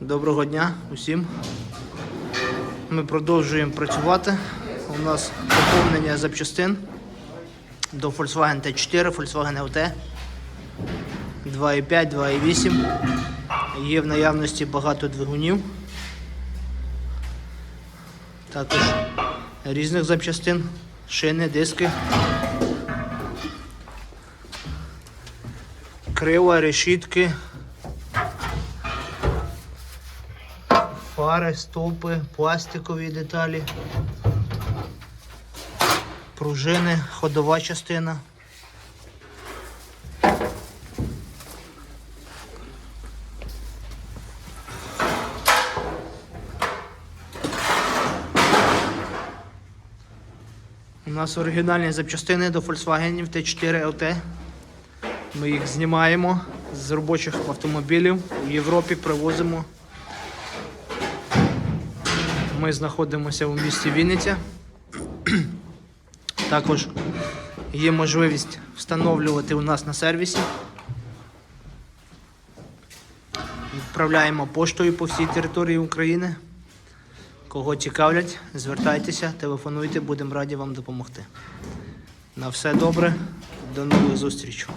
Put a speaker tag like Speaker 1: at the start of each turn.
Speaker 1: Доброго дня усім. Ми продовжуємо працювати. У нас поповнення запчастин до Volkswagen T4, Volkswagen LT 2.5, 2.8. Є в наявності багато двигунів. Також різних запчастин, шини, диски. Крила, решітки. Фари, стовпи, пластикові деталі, пружини, ходова частина. У нас оригінальні запчастини до Volkswagen T4 LT. Ми їх знімаємо з робочих автомобілів в Європі привозимо. Ми знаходимося у місті Вінниця. Також є можливість встановлювати у нас на сервісі. Відправляємо поштою по всій території України. Кого цікавлять, звертайтеся, телефонуйте, будемо раді вам допомогти. На все добре, до нових зустрічей.